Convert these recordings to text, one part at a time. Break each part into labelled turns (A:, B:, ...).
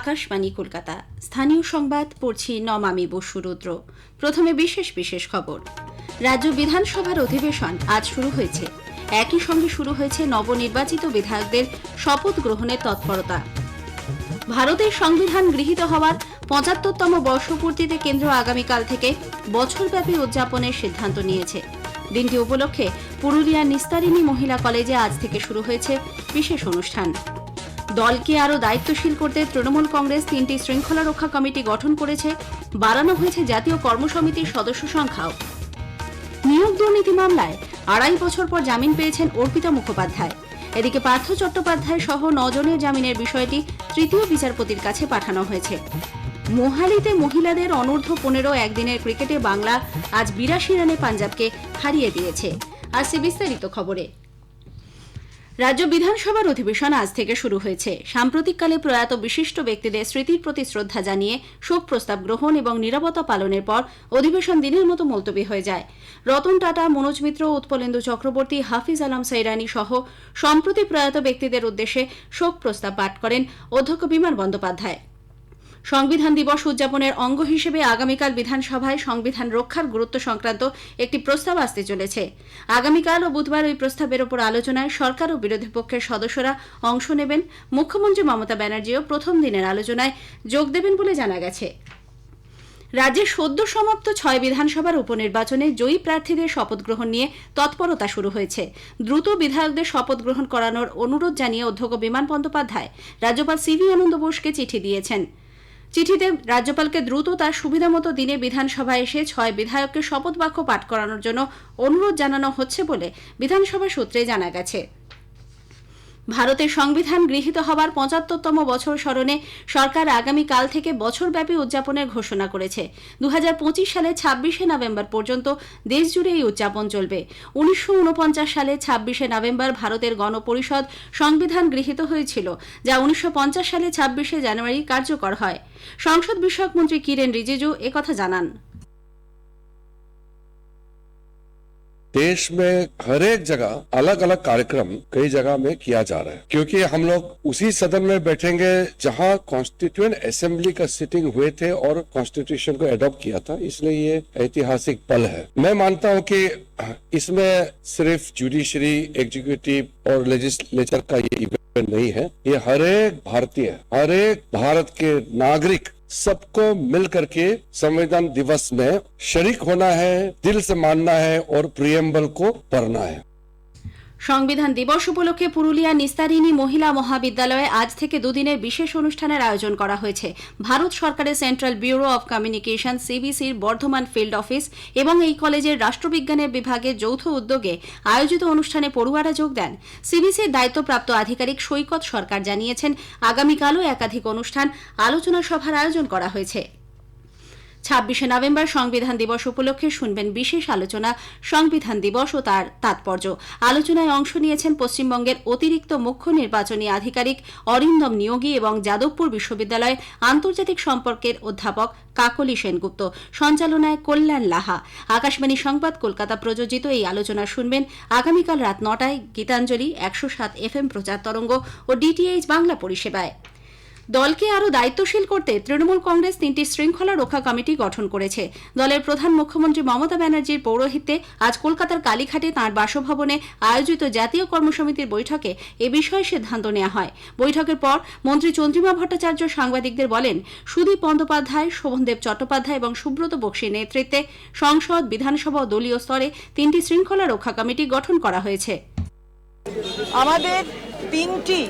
A: আকাশবাণী, কলকাতা। স্থানীয় সংবাদ, পড়ছি নমামি বসু রুদ্র। প্রথমে বিশেষ বিশেষ খবর। রাজ্য বিধানসভার অধিবেশন আজ শুরু হয়েছে। একই সঙ্গে শুরু হয়েছে নবনির্বাচিত বিধায়কদের শপথ গ্রহণের তৎপরতা। ভারতের সংবিধান গৃহীত হওয়ার পঁচাত্তরতম বর্ষপূর্তিতে কেন্দ্র আগামীকাল থেকে বছরব্যাপী উদযাপনের সিদ্ধান্ত নিয়েছে। দিনটি উপলক্ষে পুরুলিয়ার নিস্তারিণী মহিলা কলেজে আজ থেকে শুরু হয়েছে বিশেষ অনুষ্ঠান। দলকে আরও দায়িত্বশীল করতে তৃণমূল কংগ্রেস তিনটি শৃঙ্খলা রক্ষা কমিটি গঠন করেছে। বাড়ানো হয়েছে জাতীয় কর্মসমিতির সদস্য সংখ্যাও। নিয়োগ দুর্নীতি মামলায় আড়াই বছর পর জামিন পেয়েছেন অর্পিতা মুখোপাধ্যায়। এদিকে পার্থ চট্টোপাধ্যায় সহ নজনের জামিনের বিষয়টি তৃতীয় বিচারপতির কাছে পাঠানো হয়েছে। মোহালিতে মহিলাদের অনূর্ধ্ব পনেরো একদিনের ক্রিকেটে বাংলা আজ বিরাশি রানে পাঞ্জাবকে হারিয়ে দিয়েছে। আর সে বিস্তারিত খবরে। রাজ্য বিধানসভার অধিবেশন আজ থেকে শুরু হয়েছে। সাম্প্রতিককালে প্রয়াত বিশিষ্ট ব্যক্তিদের স্মৃতির প্রতি শ্রদ্ধা জানিয়ে শোক প্রস্তাব গ্রহণ এবং নিরাপত্তা পালনের পর অধিবেশন দিনের মতো মুলতবি হয়ে যায়। রতন টাটা, মনোজ মিত্র, উৎপলেন্দু চক্রবর্তী, হাফিজ আলম সৈরানি সহ সম্প্রতি প্রয়াত ব্যক্তিদের উদ্দেশ্যে শোক প্রস্তাব পাঠ করেন অধ্যক্ষ বিমান বন্দ্যোপাধ্যায়। সংবিধান দিবস উদযাপনের অঙ্গ হিসেবে আগামীকাল বিধানসভায় সংবিধান রক্ষার গুরুত্ব সংক্রান্ত একটি প্রস্তাব আসতে চলেছে। আগামীকাল ও বুধবার ওই প্রস্তাবের ওপর আলোচনায় সরকার ও বিরোধী পক্ষের সদস্যরা অংশ নেবেন। মুখ্যমন্ত্রী মমতা ব্যানার্জিও প্রথম দিনের আলোচনায় যোগ দেবেন বলে জানা গেছে। রাজ্যের সদ্য সমাপ্ত ছয় বিধানসভার উপনির্বাচনে জয়ী প্রার্থীদের শপথ গ্রহণ নিয়ে তৎপরতা শুরু হয়েছে। দ্রুত বিধায়কদের শপথ গ্রহণ করানোর অনুরোধ জানিয়ে অধ্যক্ষ বিমান বন্দ্যোপাধ্যায় রাজ্যপাল সিভি আনন্দ বোসকে চিঠি দিয়েছেন। চিঠিতে রাজ্যপালকে দ্রুত তার সুবিধামতো দিনে বিধানসভায় এসে ছয় বিধায়ককে শপথ বাক্য পাঠ করানোর জন্য অনুরোধ জানানো হচ্ছে বলে বিধানসভা সূত্রে জানা গেছে। ভারতের সংবিধান গৃহীত হওয়ার পঁচাত্তরতম বছর স্মরণে সরকার আগামীকাল থেকে বছরব্যাপী উদযাপনের ঘোষণা করেছে। দু হাজার পঁচিশ সালে ছাব্বিশে নভেম্বর পর্যন্ত দেশজুড়ে এই উদযাপন চলবে। উনিশশো ঊনপঞ্চাশ সালে ছাব্বিশে নভেম্বর ভারতের গণপরিষদ সংবিধান গৃহীত হয়েছিল, যা উনিশশো পঞ্চাশ সালে ছাব্বিশে জানুয়ারি কার্যকর হয়। সংসদ বিষয়ক মন্ত্রী কিরেন রিজিজু একথা জানান।
B: देश में हर एक जगह अलग अलग कार्यक्रम कई जगह में किया जा रहा है। क्योंकि हम लोग उसी सदन में बैठेंगे जहाँ कॉन्स्टिट्यूएंट असेंबली का सिटिंग हुए थे और कॉन्स्टिट्यूशन को एडॉप्ट किया था। इसलिए ये ऐतिहासिक पल है। मैं मानता हूँ कि इसमें सिर्फ़ जुडिशरी एग्जीक्यूटिव और लेजिस्लेचर का ये इवेंट नहीं है। ये हर एक भारतीय, हर एक भारत के नागरिक सबको मिल करके संविधान दिवस में शरीक होना है, दिल से मानना है और प्रियम्बल को पढ़ना है।
A: সংবিধান দিবস উপলক্ষে পুরুলিয়া নিস্তারিণী মহিলা মহাবিদ্যালয়ে আজ থেকে দুদিনের বিশেষ অনুষ্ঠানের আয়োজন করা হয়েছে। ভারত সরকারের সেন্ট্রাল ব্যুরো অব কমিউনিকেশন, সিবিসির বর্ধমান ফিল্ড অফিস এবং এই কলেজের রাষ্ট্রবিজ্ঞানের বিভাগের যৌথ উদ্যোগে আয়োজিত অনুষ্ঠানে পড়ুয়ারা যোগ দেন। সিবিসির দায়িত্বপ্রাপ্ত আধিকারিক সৈকত সরকার জানিয়েছেন, আগামীকালও একাধিক অনুষ্ঠান আলোচনা সভার আয়োজন করা হয়েছে। ছাব্বিশে নভেম্বর সংবিধান দিবস উপলক্ষে শুনবেন বিশেষ আলোচনা, সংবিধান দিবস ও তার তাৎপর্য। আলোচনায় অংশ নিয়েছেন পশ্চিমবঙ্গের অতিরিক্ত মুখ্য নির্বাচনী আধিকারিক অরিন্দম নিয়োগী এবং যাদবপুর বিশ্ববিদ্যালয়ের আন্তর্জাতিক সম্পর্কের অধ্যাপক কাকলি সেনগুপ্ত। সঞ্চালনায় কল্যাণ লাহা। আকাশবাণী সংবাদ কলকাতা প্রযোজিত এই আলোচনা শুনবেন আগামীকাল রাত নটায় গীতাঞ্জলি একশো সাত এফ এম প্রচার তরঙ্গ ও ডিটিএইচ বাংলা পরিষেবায়। দলকে আরও দায়িত্বশীল করতে তৃণমূল কংগ্রেস তিনটি শৃঙ্খলা রক্ষা কমিটি গঠন করেছে। দলের প্রধান মুখ্যমন্ত্রী মমতা ব্যানার্জির পৌরোহিত্যে আজ কলকাতার কালীঘাটে তাঁর বাসভবনে আয়োজিত জাতীয় কর্মসমিতির বৈঠকে এ বিষয়ে সিদ্ধান্ত নেওয়া হয়। বৈঠকের পর মন্ত্রী চন্দ্রিমা ভট্টাচার্য সাংবাদিকদের বলেন, সুদীপ বন্দ্যোপাধ্যায়, শোভনদেব চট্টোপাধ্যায় এবং সুব্রত বক্সির নেতৃত্বে সংসদ, বিধানসভা ও দলীয় স্তরে তিনটি শৃঙ্খলা রক্ষা কমিটি গঠন করা হয়েছে।
C: আমাদের তিনটি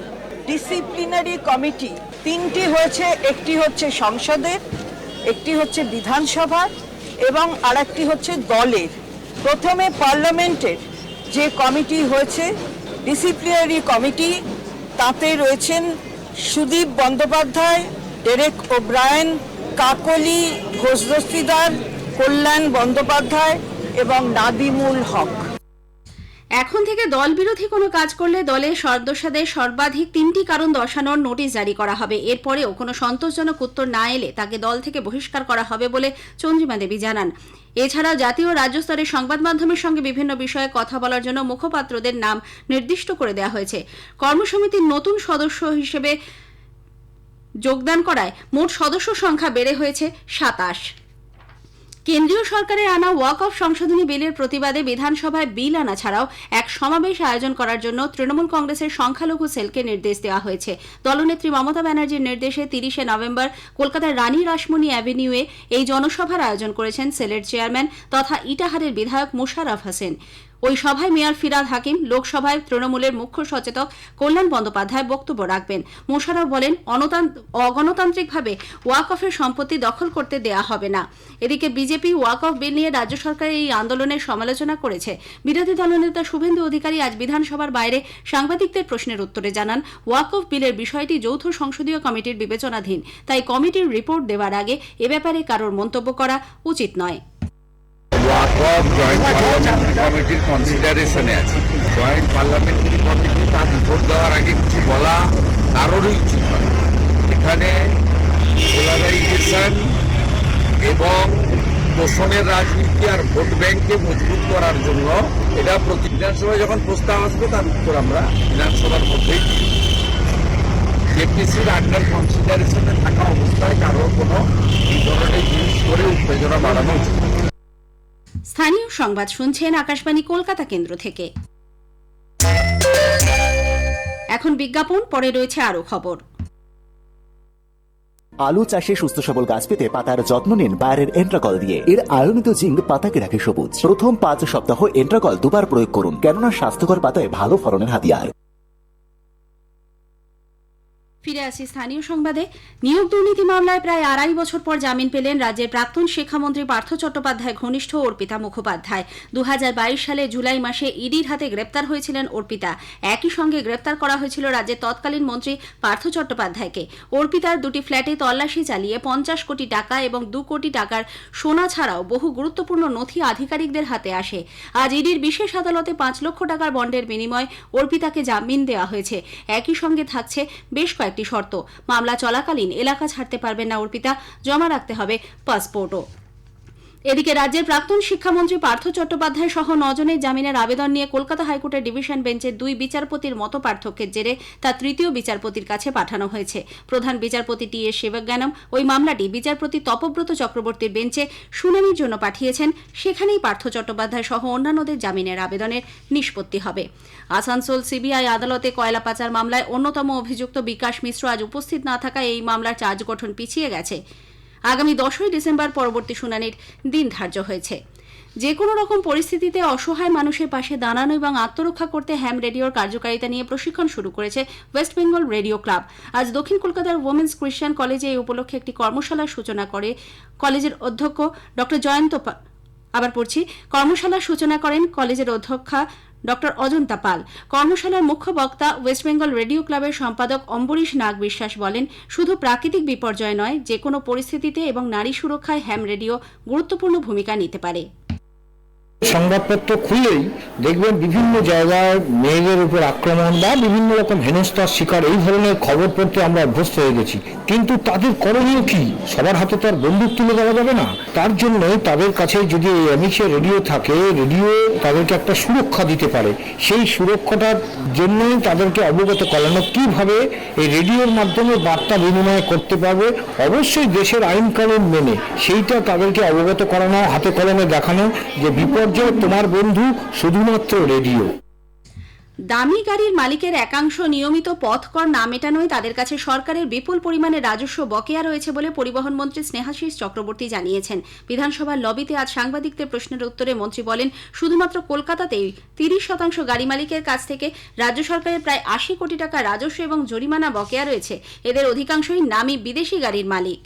C: ডিসিপ্লিনারি কমিটি তিনটি হয়েছে, একটি হচ্ছে সংসদের, একটি হচ্ছে বিধানসভার এবং আরেকটি হচ্ছে দলের। প্রথমে পার্লামেন্টের যে কমিটি হয়েছে, ডিসিপ্লিনারি কমিটি, তাতে রয়েছেন সুদীপ বন্দ্যোপাধ্যায়, ডেরেক ওব্রায়ন, কাকলি ঘোষদস্তিদার, কল্যাণ বন্দ্যোপাধ্যায় এবং নাদিমুল হক।
A: এখন থেকে দল বিরোধী কোনো কাজ করলে দলের সদস্যদের সর্বাধিক তিনটি কারণ দর্শানোর নোটিশ জারি করা হবে। এরপরেও কোনো সন্তোষজনক উত্তর না এলে তাকে দল থেকে বহিষ্কার করা হবে বলে চন্দ্রিমা দেবী জানান। এছাড়াও জাতীয় রাজ্য স্তরের সংবাদ মাধ্যমের সঙ্গে বিভিন্ন বিষয়ে কথা বলার জন্য মুখপাত্রদের নাম নির্দিষ্ট করে দেওয়া হয়েছে। কর্মসমিতির নতুন সদস্য হিসেবে যোগদান করায় মোট সদস্য সংখ্যা বেড়ে হয়েছে সাতাশ। কেন্দ্রীয় সরকারের আনা ওয়াক অফ সংশোধনী বিলের প্রতিবাদে বিধানসভায় বিল আনা ছাড়াও এক সমাবেশ আয়োজন করার জন্য তৃণমূল কংগ্রেসের সংখ্যালঘু সেলকে নির্দেশ দেওয়া হয়েছে। দলনেত্রী মমতা ব্যানার্জির নির্দেশে তিরিশে নভেম্বর কলকাতার রানী রাসমণি অ্যাভিনিউয়ে এই জনসভার আয়োজন করেছেন সেলের চেয়ারম্যান তথা ইটাহারের বিধায়ক মুশারফ হোসেন। ওই সভায় মেয়র ফিরাদ হাকিম, লোকসভায় তৃণমূলের মুখ্য সচেতক কল্যাণ বন্দ্যোপাধ্যায় বক্তব্য রাখবেন। মোশারফ বলেন অগণতান্ত্রিকভাবে ওয়াক অফের সম্পত্তি দখল করতে দেয়া হবে না। এদিকে বিজেপি ওয়াক অফ বিল নিয়ে রাজ্য সরকারের এই আন্দোলনের সমালোচনা করেছে। বিরোধী দলনেতা শুভেন্দু অধিকারী আজ বিধানসভার বাইরে সাংবাদিকদের প্রশ্নের উত্তরে জানান ওয়াক অফ বিলের বিষয়টি যৌথ সংসদীয় কমিটির বিবেচনাধীন, তাই কমিটির রিপোর্ট দেওয়ার আগে এ ব্যাপারে কারোর মন্তব্য করা উচিত নয়।
D: ওয়াকফ জয়েন্ট পার্লামেন্টারি কমিটির কনসিডারেশনে আছে জয়েন্ট পার্লামেন্টারি কমিটি তার রিপোর্ট দেওয়ার আগে কিছু বলা কারোরই উচিত নয় এখানে পোলারাইজেশন এবং তোষণের রাজনীতি আর ভোট ব্যাংককে মজবুত করার জন্য এটা প্রতি বিধানসভায় যখন প্রস্তাব আসবে, তার উত্তর আমরা বিধানসভার মধ্যেই। জেপিসির আন্ডার কনসিডারেশনে থাকা অবস্থায় কারোর কোনো এই ধরনের জিনিস করে উত্তেজনা বাড়ানো উচিত।
A: স্থানীয় সংবাদ শুনছেন আকাশবাণী কলকাতা কেন্দ্র থেকে। এখন বিজ্ঞাপন, পরে রয়েছে আরও খবর।
E: আলু চাষে সুস্থ সবল গাছ পেতে পাতার যত্ন নিন বায়ারের এন্ট্রাকল দিয়ে। এর আয়নিত জিঙ্ক পাতাকে রাখে সবুজ। প্রথম পাঁচ সপ্তাহ এন্ট্রাকল দুবার প্রয়োগ করুন, কেননা স্বাস্থ্যকর পাতায় ভালো ফলনের হাতিয়ার।
A: ফিরে আসি স্থানীয় সংবাদে। নিয়োগ দুর্নীতি মামলায় প্রায় আড়াই বছর পর জামিন পেলেন রাজ্যের প্রাক্তন শিক্ষামন্ত্রী পার্থ চট্টোপাধ্যায়, ঘনিষ্ঠ অর্পিতা মুখোপাধ্যায়। দু হাজার বাইশ সালে জুলাই মাসে ইডির হাতে গ্রেপ্তার হয়েছিলেন অর্পিতা। একই সঙ্গে গ্রেপ্তার করা হয়েছিল রাজ্যের তৎকালীন মন্ত্রী পার্থ চট্টোপাধ্যায়কে। অর্পিতার দুটি ফ্ল্যাটে তল্লাশি চালিয়ে পঞ্চাশ কোটি টাকা এবং দু কোটি টাকার সোনা ছাড়াও বহু গুরুত্বপূর্ণ নথি আধিকারিকদের হাতে আসে। আজ ইডির বিশেষ আদালতে পাঁচ লক্ষ টাকার বন্ডের বিনিময়ে অর্পিতাকে জামিন দেওয়া হয়েছে। একই সঙ্গে থাকছে বেশ কয়েকটি শর্ত। মামলা চলাকালীন এলাকা ছাড়তে পারবেন না অর্পিতা। জমা রাখতে হবে পাসপোর্টও। এদিকে রাজ্যের প্রাক্তন শিক্ষামন্ত্রী পার্থ চট্টোপাধ্যায় সহ নজনের জামিনের আবেদন নিয়ে কলকাতা হাইকোর্টের ডিভিশন বেঞ্চের দুই বিচারপতির মতো পার্থক্যের জেরে তা তৃতীয় বিচারপতির কাছে পাঠানো হয়েছে। প্রধান বিচারপতি টি এস শিবজ্ঞানম ওই মামলাটি বিচারপতি তপব্রত চক্রবর্তীর বেঞ্চে শুনানির জন্য পাঠিয়েছেন। সেখানেই পার্থ চট্টোপাধ্যায় সহ অন্যান্যদের জামিনের আবেদনের নিষ্পত্তি হবে। আসানসোল সিবিআই আদালতে কয়লা পাচার মামলায় অন্যতম অভিযুক্ত বিকাশ মিশ্র আজ উপস্থিত না থাকায় এই মামলার চার্জ গঠন পিছিয়ে গেছে। আগামী দশই ডিসেম্বর পরবর্তী শুনানির দিন ধার্য হয়েছে। যে কোনো রকম পরিস্থিতিতে অসহায় মানুষের পাশে দাঁড়ানো এবং আত্মরক্ষা করতে হ্যাম রেডিওর কার্যকারিতা নিয়ে প্রশিক্ষণ শুরু করেছে ওয়েস্ট বেঙ্গল রেডিও ক্লাব। আজ দক্ষিণ কলকাতার ওমেন্স ক্রিশ্চিয়ান কলেজে এই উপলক্ষে একটি কর্মশালার সূচনা করে কলেজের অধ্যক্ষ ডক্টর জয়ন্ত আবার পড়ছি। কর্মশালার সূচনা করেন কলেজের অধ্যক্ষা ডক্টর অজন্তা পাল। কর্মশালার মুখ্য বক্তা ওয়েস্টবেঙ্গল রেডিও ক্লাবের সম্পাদক অম্বরীশ নাগ বিশ্বাস বলেন, শুধু প্রাকৃতিক বিপর্যয় নয় যে কোনো পরিস্থিতিতে এবং নারী সুরক্ষায় হ্যাম রেডিও গুরুত্বপূর্ণ ভূমিকা নিতে পারে।
F: সংবাদপত্র খুললেই দেখবেন বিভিন্ন জায়গায় মেয়েদের উপর আক্রমণ বা বিভিন্ন রকম হেনস্থার শিকার, এই ধরনের খবর পড়তে আমরা অভ্যস্ত হয়ে গেছি। কিন্তু তাদের করণীয় কি? সবার হাতে তো আর বন্দুক তুলে দেওয়া যাবে না। তার জন্য তাদের কাছে যদি অ্যামিক্সের রেডিও থাকে, রেডিও তাদেরকে একটা সুরক্ষা দিতে পারে। সেই সুরক্ষাটার জন্যই তাদেরকে অবগত করানো কীভাবে এই রেডিওর মাধ্যমে বার্তা বিনিময় করতে পারবে, অবশ্যই দেশের আইন কানুন মেনে। সেইটা তাদেরকে অবগত করানো, হাতে কলমে দেখানো যে বিপর্যয় তোমার বন্ধু শুধুমাত্র রেডিও।
A: দামি গাড়ির মালিকের একাংশ নিয়মিত পথ কর না মেটানোয় তাদের কাছে সরকারের বিপুল পরিমাণে রাজস্ব বকেয়া রয়েছে বলে পরিবহন মন্ত্রী স্নেহাশিস চক্রবর্তী জানিয়েছেন। বিধানসভার লবিতে আজ সাংবাদিকদের প্রশ্নের উত্তরে মন্ত্রী বলেন, শুধুমাত্র কলকাতাতেই তিরিশ শতাংশ গাড়ি মালিকের কাছ থেকে রাজ্য সরকারের প্রায় আশি কোটি টাকা রাজস্ব এবং জরিমানা বকেয়া রয়েছে। এদের অধিকাংশই নামী বিদেশি গাড়ির মালিক।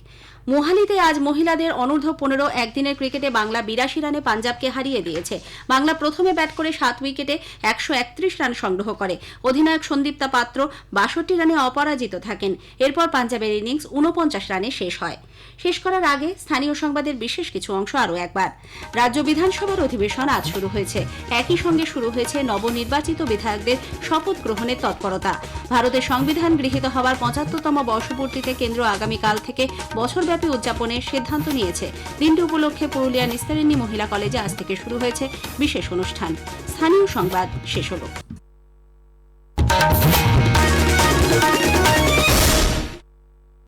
A: মোহালিতে আজ মহিলাদের অনূর্ধ্ব পনেরো একদিনের ক্রিকেটে বাংলা বিরাশি রানে পাঞ্জাবকে হারিয়ে দিয়েছে। বাংলা প্রথমে ব্যাট করে সাত উইকেটে একশো একত্রিশ রান সংগ্রহ করে। অধিনায়ক সন্দীপ্তা পাত্র বাষট্টি রানে অপরাজিত থাকেন। এরপর পাঞ্জাবের ইনিংস উনপঞ্চাশ রানে শেষ হয়। শেষ করার আগে স্থানীয় সংবাদের বিশেষ কিছু অংশ আরও একবার। রাজ্য বিধানসভার অধিবেশন আজ শুরু হয়েছে। একই সঙ্গে শুরু হয়েছে নবনির্বাচিত বিধায়কদের শপথ গ্রহণের তৎপরতা। ভারতের সংবিধান গৃহীত হওয়ার পঁচাত্তরতম বর্ষপূর্তিতে কেন্দ্র আগামীকাল থেকে বছরব্যাপী উদযাপনের সিদ্ধান্ত নিয়েছে। দিনটি উপলক্ষে পুরুলিয়া নিস্তারিণী মহিলা কলেজে আজ থেকে শুরু হয়েছে বিশেষ অনুষ্ঠান। স্থানীয় সংবাদ শেষ হলো।